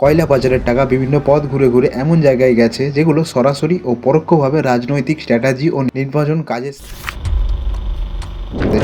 কয়লা পাচারের টাকা বিভিন্ন পথ ঘুরে ঘুরে এমন জায়গায় গেছে যেগুলো সরাসরি ও পরোক্ষভাবে রাজনৈতিক স্ট্র্যাটাজি ও নির্বাচন কাজে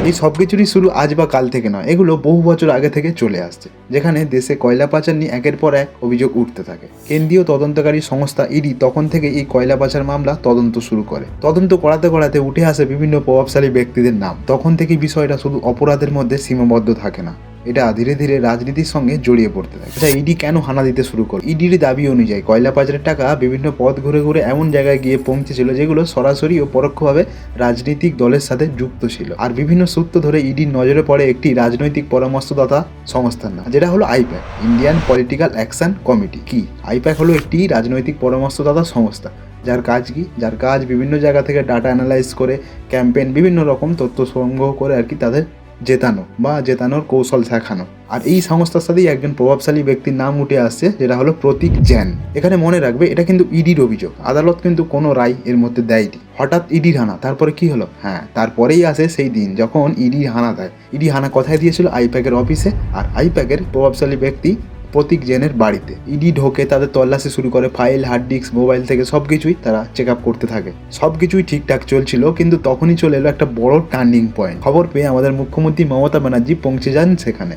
এই সব কিছুরই শুরু আজ বা কাল থেকে নয়। এগুলো বহু বছর আগে থেকে চলে আসছে, যেখানে দেশে কয়লা পাচার নিয়ে একের পর এক অভিযোগ উঠতে থাকে। কেন্দ্রীয় তদন্তকারী সংস্থা ইডি তখন থেকে এই কয়লা পাচার মামলা তদন্ত শুরু করে। তদন্ত করাতে করাতে উঠে আসে বিভিন্ন প্রভাবশালী ব্যক্তিদের নাম। তখন থেকে বিষয়টা শুধু অপরাধের মধ্যে সীমাবদ্ধ থাকে না। এটা ধীরে ধীরে রাজনীতির সঙ্গে জড়িয়ে পড়তে থাকে। আচ্ছা ইডি কেন হানা দিতে শুরু করে ইডির দাবি অনুযায়ী কয়লা পাচারের টাকা বিভিন্ন পথ ঘুরে ঘুরে এমন জায়গায় গিয়ে পৌঁছেছিল যেগুলো সরাসরি ও পরোক্ষভাবে রাজনৈতিক দলের সাথে যুক্ত ছিল। আর বিভিন্ন সূত্র ধরে ইডির নজরে পড়ে একটি রাজনৈতিক পরামর্শদাতা সংস্থার নাম, যেটা হলো IPAC Indian political action committee কি? আইপ্যাক হলো একটি রাজনৈতিক পরামর্শদাতা সংস্থা, যার কাজ কি? যার কাজ বিভিন্ন জায়গা থেকে ডাটা অ্যানালাইজ করে ক্যাম্পেইন বিভিন্ন রকম তথ্য সংগ্রহ করে আর কি তাদের জেতানো বা জেতানোর কৌশল শেখানো। আর এই সংস্থার সাথেই একজন প্রভাবশালী ব্যক্তির নাম উঠে আসছে, যেটা হলো প্রতীক জ্যান এখানে মনে রাখবে, এটা কিন্তু ইডির অভিযোগ। আদালত কিন্তু কোনো রায় এর মধ্যে দেয়নি। হঠাৎ ইডির হানা, তারপরে কি হলো? হ্যাঁ তারপরেই আসে সেই দিন যখন ইডি হানা দেয়। ইডি হানা কথায় দিয়েছিল আইপ্যাকের অফিসে, আর আইপ্যাকের প্রভাবশালী ব্যক্তি প্রতীক জেনের বাড়িতে। ইডি ঢোকে তাদের তল্লাশি শুরু করে, ফাইল, হার্ড ডিস্ক, মোবাইল থেকে সব কিছুই তারা চেক আপ করতে থাকে। সব কিছুই ঠিকঠাক চলছিল, কিন্তু তখনই চলে এলো একটা বড় টার্নিং পয়েন্ট। খবর পেয়ে আমাদের মুখ্যমন্ত্রী মমতা ব্যানার্জি পৌঁছে যান সেখানে।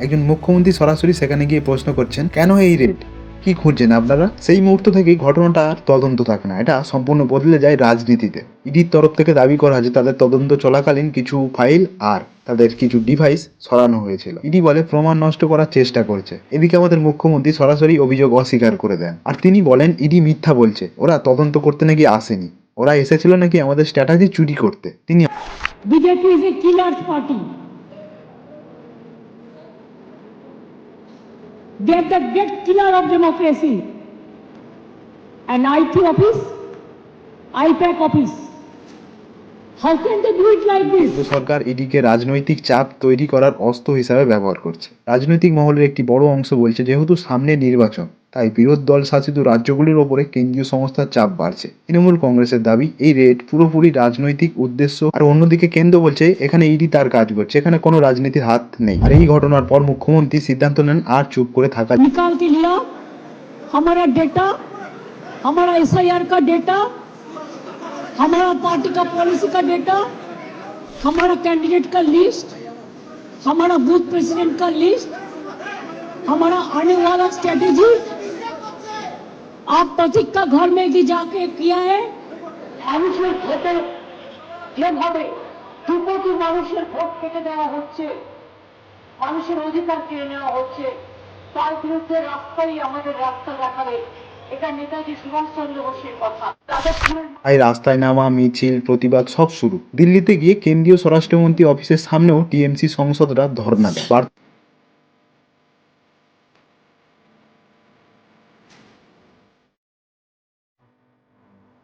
একজন মুখ্যমন্ত্রী সরাসরি সেখানে গিয়ে প্রশ্ন করছেন, কেন এই রেড? কি খুঁজছেন আপনারা? সেই মুহূর্ত থেকেই ঘটনাটা আর তদন্ত থাকে না। এটা সম্পূর্ণ বদলে যায় রাজনীতিতে। ইডির তরফ থেকে দাবি করা হয়েছে তাদের তদন্ত চলাকালীন কিছু ফাইল আর তাদের কিছু ডিভাইস সরানো হয়েছিল। ইডি বলে, প্রমাণ নষ্ট করার চেষ্টা করছে। এদিকে আমাদের মুখ্যমন্ত্রী সরাসরি অভিযোগ অস্বীকার করে দেন। আর তিনি বলেন, ইডি মিথ্যা বলছে। ওরা তদন্ত করতে নাকি আসেনি। ওরা এসেছিল নাকি আমাদের স্ট্র্যাটেজি চুরি করতে। তিনি BJP is a killer's party. They are the great killer of democracy. An IT office, IPAC office. How can they do it like this? কেন্দ্র সরকার ইডিকে রাজনৈতিক চাপ তৈরি করার অস্ত্র হিসাবে ব্যবহার করছে রাজনৈতিক মহলের একটি বড় অংশ বলছে যেহেতু সামনে নির্বাচন তাই বিরোধ দল শাসিত রাজ্যগুলির ওপরে কেন্দ্রীয় সংস্থার চাপ বাড়ছে তৃণমূল কংগ্রেসের দাবি এই রেড পুরোপুরি রাজনৈতিক উদ্দেশ্য আর অন্যদিকে কেন্দ্র বলছে এখানে ইডি তার কাজ করছে এখানে কোনো রাজনীতির হাত নেই আর এই ঘটনার পর মুখ্যমন্ত্রী সিদ্ধান্ত নেন আর চুপ করে থাকা निकाल के लिया हमारा डेटा हमारा एस का डेटा हमारा पार्टी का पॉलिसी का डेटा हमारा कैंडिडेट का लिस्ट हमारा बूथ प्रेसिडेंट का लिस्ट हमारा आने वाला स्ट्रेटेजी आप प्रतीक का घर में भी जाके किया है মানুষের ভোটে যেভাবে দু কোটি মানুষের ভোট কেটে দেওয়া হচ্ছে মানুষের অধিকার কেড়ে নেওয়া হচ্ছে তার বিরুদ্ধে রাস্তাই আমাদের রাস্তা দেখাবে এটা নেতাজি সুভাষচন্দ্র বোসের কথা তাদের তাই রাস্তায় নামা মিছিল প্রতিবাদ সব শুরু দিল্লিতে গিয়ে কেন্দ্রীয় স্বরাষ্ট্রমন্ত্রী অফিসের সামনেও টিএমসি সংসদরা ধর্ণা দেয়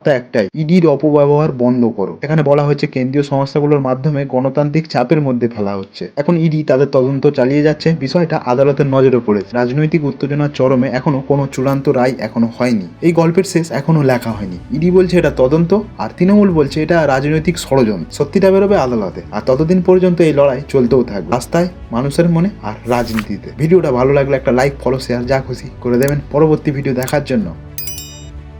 বার্তা একটাই, ইডির অপব্যবহার বন্ধ করো। এখানে বলা হয়েছে, কেন্দ্রীয় সংস্থাগুলোর মাধ্যমে গণতান্ত্রিক চাপের মধ্যে ফেলা হচ্ছে। এখন ইডি তাদের তদন্ত চালিয়ে যাচ্ছে। বিষয়টা আদালতের নজরে পড়েছে। রাজনৈতিক উত্তেজনার চরমে এখনও কোনো চূড়ান্ত রায় এখনও হয়নি। এই গল্পের শেষ এখনও লেখা হয়নি। ইডি বলছে, এটা তদন্ত, আর তৃণমূল বলছে, এটা রাজনৈতিক ষড়যন্ত্র। সত্যিটা বেরোবে আদালতে। আর ততদিন পর্যন্ত এই লড়াই চলতেও থাকবে। রাস্তায়, মানুষের মনে আর রাজনীতিতে। ভিডিওটা ভালো লাগলে একটা লাইক, ফলো শেয়ার যা খুশি করে দেবেন। পরবর্তী ভিডিও দেখার জন্য